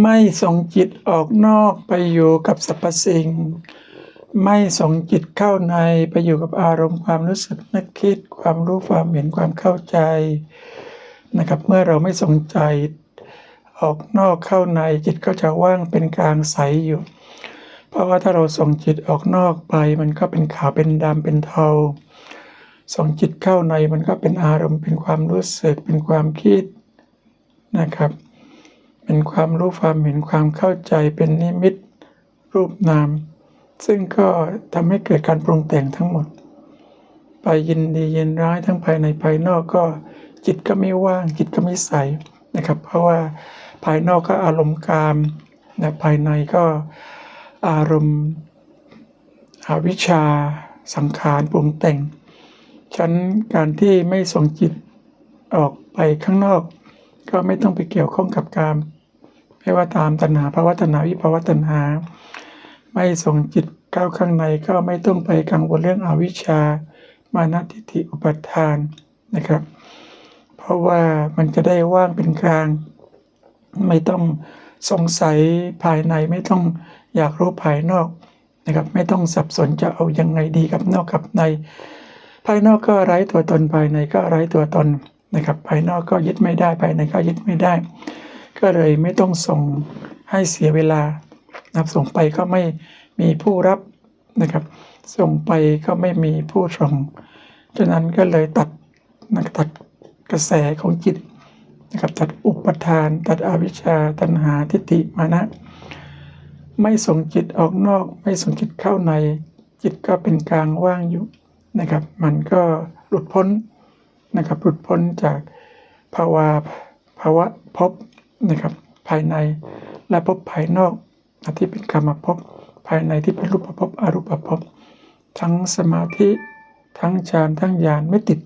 ไม่ส่งจิตออกนอกไปอยู่กับสรรพสิ่ง ไม่ส่งจิตเข้าในไปอยู่กับอารมณ์ความรู้สึกนึกคิด ความรู้ความเห็นความเข้าใจนะครับ เมื่อเราไม่ส่งใจออกนอกเข้าในจิตก็จะว่างเป็นกลางใสอยู่ เพราะว่าถ้าเราส่งจิตออกนอกไป มันก็เป็นขาวเป็นดำเป็นเทาส่งจิตเข้าในมันก็เป็นอารมณ์เป็นความรู้สึกเป็นความคิดนะครับ เป็นความรู้ความเห็นความเข้าใจเป็นนิมิตรูปนาม ซึ่งก็ทำให้เกิดการปรุงแต่งทั้งหมด ไปยินดียินร้ายทั้งภายในภายนอกก็จิตก็ไม่ว่างจิตก็ไม่ใสนะครับ เพราะว่าภายนอกก็อารมณ์กามนะภายในก็อารมณ์อวิชชาสังขารปรุงแต่งฉันการที่ไม่ส่งจิตออกไปข้างนอก ก็ไม่ต้องไปเกี่ยวข้องกับกาม ไม่ว่าตามตัณหาภาวะตัณหาวิภาวะตัณหา ไม่ส่งจิตเข้าข้างในก็ไม่ต้องไปกังวลเรื่องอวิชชา มานะทิฏฐิอุปาทานนะครับ เพราะว่ามันจะได้ว่างเป็นกลาง ไม่ต้องสงสัยภายในไม่ต้องอยากรู้ภายนอกนะครับ ไม่ต้องสับสนจะเอายังไงดีกับนอกกับใน ภายนอกก็ไร้ตัวตนภายในก็ไร้ตัวตนนะครับ ภายนอกก็ยึดไม่ได้ภายในก็ยึดไม่ได้ ก็เลยไม่ต้องส่งให้เสียเวลานะครับส่งไปก็ไม่มีผู้รับนะครับ ส่งไปก็ไม่มีผู้ส่งฉะนั้นก็เลยตัดนะตัดกระแสของจิตนะครับตัดอุปทาน ตัดอวิชชาตัณหาทิฏฐิมานะ ไม่ส่งจิตออกนอก ไม่ส่งจิตเข้าใน จิตก็เป็นกลางว่างอยู่นะครับ มันก็หลุดพ้นนะครับหลุดพ้นจากภาวะภาวะภพ นะครับภายในและภพภายนอกที่เป็นกรรมภพภายในที่เป็นรูปภพอรูปภพทั้งสมาธิทั้งฌานทั้งญาณไม่ติด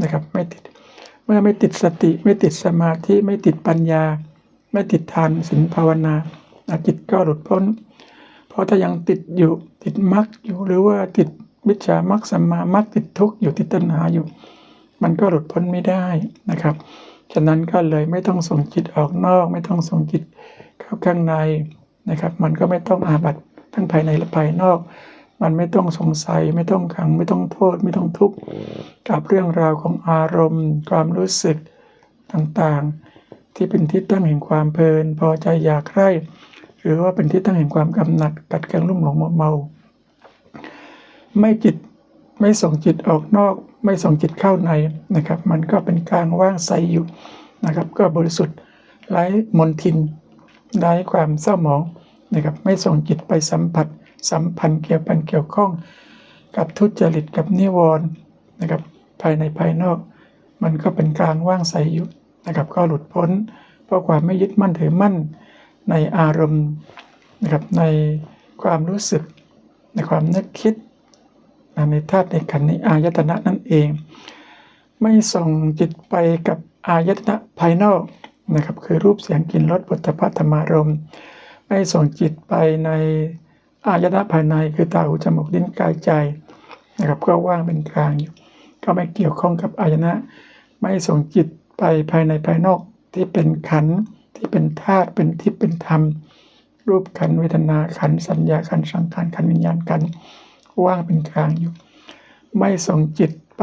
นะครับไม่ติด เมื่อไม่ติดสติไม่ติดสมาธิไม่ติดปัญญา ไม่ติดทานศีลภาวนาจิตก็หลุดพ้น เพราะถ้ายังติดอยู่ติดมรรคอยู่หรือว่าติดวิชามรรคสัมมามรรคติดทุกข์อยู่ติดตัณหาอยู่ มันก็หลุดพ้นไม่ได้นะครับ ฉะนั้นก็เลยไม่ต้องส่งจิตออกนอก ไม่ต้องส่งจิตเข้าข้างในนะครับ มันก็ไม่ต้องอาบัตทั้งภายในและภายนอก มันไม่ต้องสงสัย ไม่ต้องขัง ไม่ต้องโทษ ไม่ต้องทุกข์กับเรื่องราวของอารมณ์ ความรู้สึกต่างๆ ที่เป็นที่ตั้งแห่งความเพลิน พอใจอยากใคร่หรือว่าเป็นที่ตั้งแห่งความกำหนัดกัดเกงลุ่มหลงมัวเมา ไม่จิต ไม่ส่งจิตออกนอก ไม่ส่งจิตเข้าในนะครับ มันก็เป็นกลางว่างใสอยู่นะครับ ก็บริสุทธิ์ไร้มนทินไร้ความเศร้าหมองนะครับ ไม่ส่งจิตไปสัมผัส สัมพันธ์เกี่ยวพันเกี่ยวข้อง กับทุจริตกับนิวรณ์นะครับ ภายในภายนอก มันก็เป็นกลางว่างใสอยู่นะครับ ก็หลุดพ้น เพราะความไม่ยึดมั่นถือมั่นในอารมณ์นะครับในความรู้สึกในความนึกคิด ในธาตุในขันธ์ในอายตนะนั่นเอง ไม่ส่งจิตไปกับอายตนะภายนอกนะครับคือรูปเสียงกลิ่นรสปุถะธรรมารมณ์ไม่ส่งจิตไปในอายตนะภายในคือตาหูจมูกลิ้นกายใจนะครับก็ว่างเป็นกลางอยู่ก็ไม่เกี่ยวข้องกับอายตนะ ไม่ส่งจิตไปภายในภายนอกที่เป็นขันธ์ที่เป็นธาตุเป็นทิพย์เป็นธรรม รูปขันธ์เวทนาขันธ์สัญญาขันธ์สังขารขันธ์วิญญาณขันธ์ ว่างเป็นกลางอยู่ ไม่ส่งจิตไป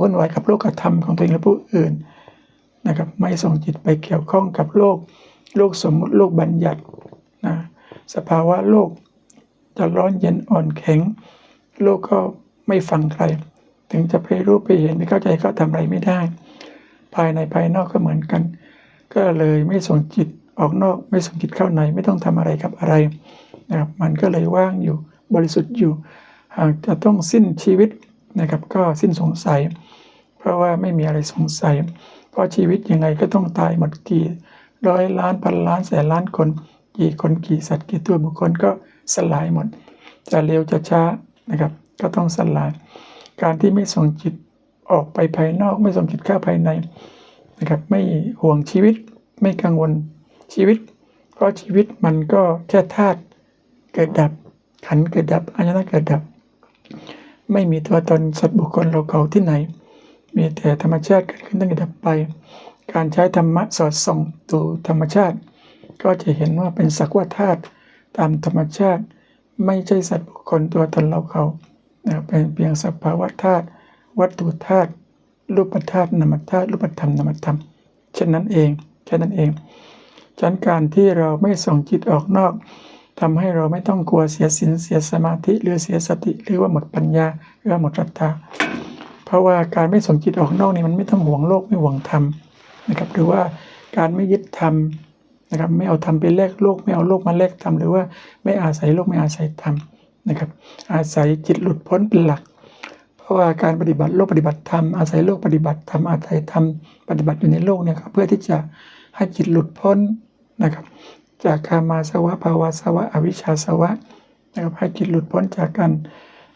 วุ่นวายกับโลกธรรมของตัวเองและผู้อื่นนะครับ ไม่ส่งจิตไปเกี่ยวข้องกับโลก โลกสมมติโลกบัญญัตินะสภาวะโลกจะร้อนเย็นอ่อนแข็ง โลกก็ไม่ฟังใคร ถึงจะไปรู้ไปเห็นไปเข้าใจก็ทำอะไรไม่ได้ ภายในภายนอกก็เหมือนกัน ก็เลยไม่ส่งจิตออกนอก ไม่ส่งจิตเข้าในไม่ต้องทำอะไรกับอะไรนะครับมันก็เลยว่างอยู่ บริสุทธิ์อยู่ หากจะต้องสิ้นชีวิตนะครับก็สิ้นสงสัย เพราะว่าไม่มีอะไรสงสัย เพราะชีวิตยังไงก็ต้องตายหมดกี่ร้อยล้านพันล้านแสนล้านคนกี่คนกี่สัตว์กี่ตัวบุคคลก็สลายหมด จะเร็วจะช้านะครับก็ต้องสลาย การที่ไม่ส่งจิตออกไปภายนอก ไม่ส่งจิตเข้าภายในนะครับไม่ห่วงชีวิตไม่กังวลชีวิต เพราะชีวิตมันก็แค่ธาตุเกิดดับ ขันเกิดดับอายตนะเกิดดับ ไม่มีตัวตนสัตว์บุคคลเราเขาที่ไหน มีแต่ธรรมชาติเกิดขึ้นตั้งแต่ดับไป การใช้ธรรมะสอดส่องดูธรรมชาติ ก็จะเห็นว่าเป็นสักว่าธาตุตามธรรมชาติ ไม่ใช่สัตว์บุคคลตัวตนเราเขาเป็นเพียงสภาวะธาตุวัตถุธาตุรูปธาตุนามธาตุรูปธรรมนามธรรมเช่นนั้นเองแค่นั้นเองฉะนั้นการที่เราไม่ส่งจิตออกนอก ทำให้เราไม่ต้องกลัวเสียสินเสียสมาธิหรือเสียสติหรือว่าหมดปัญญาหรือว่าหมดศรัทธาเพราะว่าการไม่ส่งจิตออกนอกนี่มันไม่ต้องห่วงโลกไม่ห่วงธรรมนะครับหรือว่าการไม่ยึดธรรมนะครับไม่เอาธรรมไปแลกโลก ไม่เอาโลกมาแลกธรรมหรือว่าไม่อาศัยโลกไม่อาศัยธรรมนะครับ อาศัยจิตหลุดพ้นเป็นหลัก เพราะว่าการปฏิบัติโลกปฏิบัติธรรมอาศัยโลกปฏิบัติธรรมอาศัยธรรมปฏิบัติอยู่ในโลกเนี่ยครับเพื่อที่จะให้จิตหลุดพ้นนะครับ จากกามาสวะภาวาสวะอวิชชาสวะนะครับให้จิตหลุดพ้นจากการ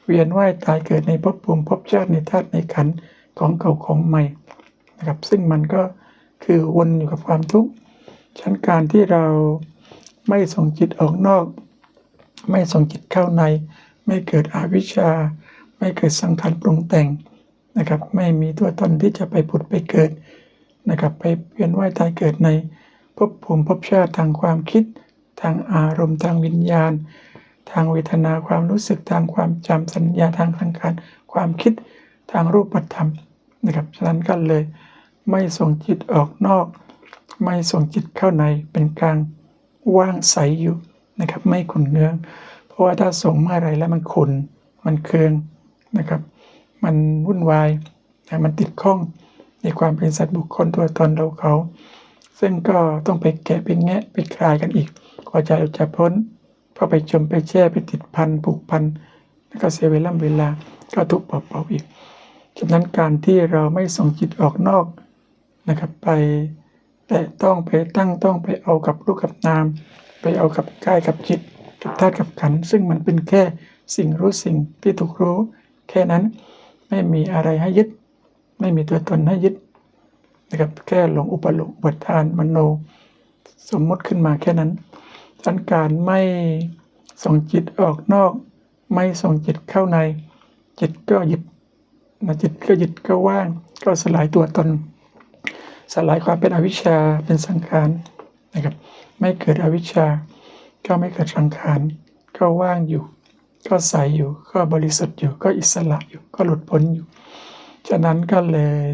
เวียนว่ายตายเกิดในภพภูมิภพชาติในธาตุในขันของเก่าของใหม่นะครับซึ่งมันก็คือวนอยู่กับความทุกข์ชั้นการที่เราไม่ส่งจิตออกนอก ไม่ส่งจิตเข้าใน ไม่เกิดอวิชชา ไม่เกิดสังขารปรุงแต่งนะครับ ไม่มีตัวตนที่จะไปผุดไปเกิดนะครับ ไปเวียนว่ายตายเกิดใน ภพภูมิภพชาติทางความคิด ทางอารมณ์ทางวิญญาณ ทางเวทนาความรู้สึกทางความจำสัญญาทางสังขารความคิดทางรูปธรรมนะครับฉะนั้นก็เลย ไม่ส่งจิตออกนอก ไม่ส่งจิตเข้าในเป็นกลางว่างใสอยู่นะครับ ไม่ขุนเนืองเพราะว่าถ้าส่งเมื่อไรแล้วมันขุนมันเคืองนะครับ มันวุ่นวายมันติดข้องในความเป็นสัตว์บุคคลตัวตนเราเขา ซึ่งก็ต้องไปแกะไปแงะไปคลายกันอีกกว่าจะจะพ้นพอไปจมไปแช่ไปติดพันผูกพันแล้วก็เสียเวลาเวลาก็ทุกข์เปล่าๆอีกฉะนั้นการที่เราไม่ส่งจิตออกนอกนะครับ ไปแต่ต้องไปตั้งต้องไปเอากับรูปกับนาม ไปเอากับกายกับจิตกับธาตุกับขันซึ่งมันเป็นแค่สิ่งรู้สิ่งที่ถูกรู้ แค่นั้นไม่มีอะไรให้ยึด ไม่มีตัวตนให้ยึด นะครับแค่หลงอุปโลกอุปทานมโน สมมติขึ้นมาแค่นั้นดังการไม่ส่งจิตออกนอก ไม่ส่งจิตเข้าใน จิตก็หยุดนะจิตก็หยุดก็ว่าง ก็สลายตัวตน สลายความเป็นอวิชชาเป็นสังขารนะครับ ไม่เกิดอวิชชา ก็ไม่เกิดสังขารก็ว่างอยู่ ก็ใสอยู่ก็บริสุทธิ์อยู่ก็อิสระอยู่ก็หลุดพ้นอยู่ ฉะนั้นก็เลย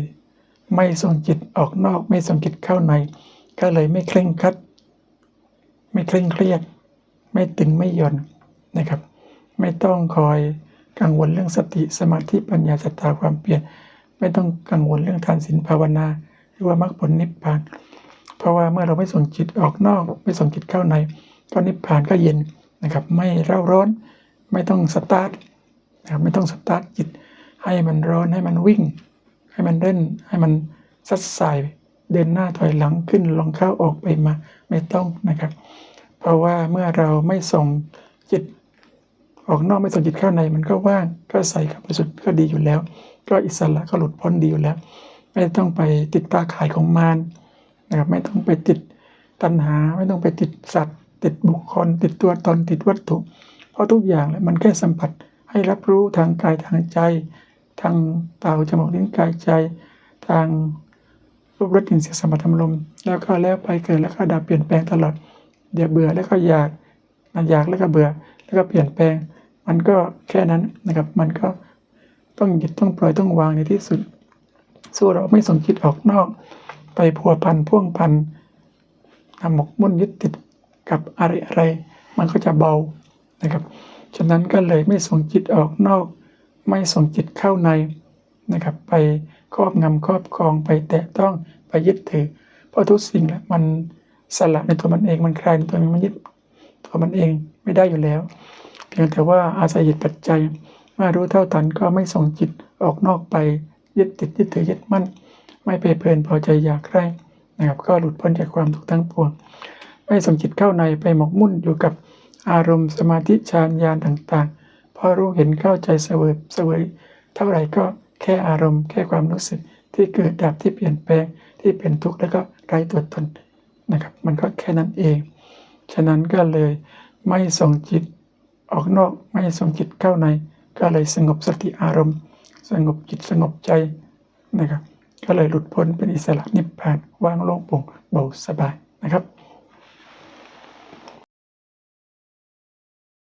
ไม่ส่งจิตออกนอก ไม่ส่งจิตเข้าใน ก็เลยไม่เคร่งคัด ไม่เคร่งเครียด ไม่ตึงไม่หย่อนนะครับ ไม่ต้องคอยกังวลเรื่องสติสมาธิปัญญาศรัทธาความเปลี่ยน ไม่ต้องกังวลเรื่องทานศีลภาวนาหรือว่ามรรคผลนิพพาน เพราะว่าเมื่อเราไม่ส่งจิตออกนอก ไม่ส่งจิตเข้าในก็นิพพานก็เย็นนะครับ ไม่เร่าร้อน ไม่ต้องสตาร์ทนะครับไม่ต้องสตาร์ทจิตให้มันร้อนให้มันวิ่ง ให้มันเล่น ให้มันซัดสายเดินหน้าถอยหลังขึ้นลงเข้าออกไปมาไม่ต้องนะครับ เพราะว่าเมื่อเราไม่ส่งจิตออกนอกไม่ส่งจิตเข้าในมันก็ว่างก็ใสกับบริสุทธิ์ก็ดีอยู่แล้ว ก็อิสระก็หลุดพ้นดีอยู่แล้ว ไม่ต้องไปติดตาข่ายของมารนะครับไม่ต้องไปติดตัณหาไม่ต้องไปติดสัตว์ ติดบุคคล ติดตัวตนติดวัตถุ เพราะทุกอย่างเลยมันแค่สัมผัสให้รับรู้ทางกายทางใจ ทางตาหูจมูกลิ้นกายใจ ทางรูปรสกลิ่นเสียงสัมผัสธรรมลมแล้วก็แล้วไปเกิดแล้วก็ดับเปลี่ยนแปลงตลอด เดี๋ยวเบื่อแล้วก็อยากมันอยากแล้วก็เบื่อ แล้วก็เปลี่ยนแปลง มันก็แค่นั้นนะครับ มันก็ต้องหยุดต้องปล่อยต้องวางในที่สุด สู้เราไม่ส่งจิตออกนอก ไปพัวพันพ่วงพันทำหมกมุ่นยึดติดกับอะไรอะไร มันก็จะเบานะครับ ฉะนั้นก็เลยไม่ส่งจิตออกนอก ไม่ส่งจิตเข้าในนะครับ ไปครอบงำครอบครองไปแตะต้องไปยึดถือ เพราะทุกสิ่งแหละมันสละในตัวมันเองมันคลายในตัวมันมันยึดตัวมันเองไม่ได้อยู่แล้ว เพียงแต่ว่าอาศัยเหตุปัจจัยเมื่อรู้เท่าทันก็ไม่ส่งจิตออกนอกไปยึดติดยึดถือยึดมั่น ไม่ไปเพลินพอใจอยากใคร่นะครับ ก็หลุดพ้นจากความทุกข์ทั้งปวงไม่ส่งจิตเข้าในไปหมกมุ่นอยู่กับอารมณ์สมาธิฌานญาณต่างๆ พอรู้เห็นเข้าใจเสวยเสวยเท่าไหร่ก็แค่อารมณ์แค่ความรู้สึกที่เกิดดับที่เปลี่ยนแปลงที่เป็นทุกข์แล้วก็ไร้ตัวตนนะครับมันก็แค่นั้นเอง ฉะนั้นก็เลยไม่ส่งจิตออกนอกไม่ส่งจิตเข้าใน ก็เลยสงบสติอารมณ์ สงบจิตสงบใจนะครับ ก็เลยหลุดพ้นเป็นอิสระนิพพานว่างโล่งโปร่งเบาสบายนะครับ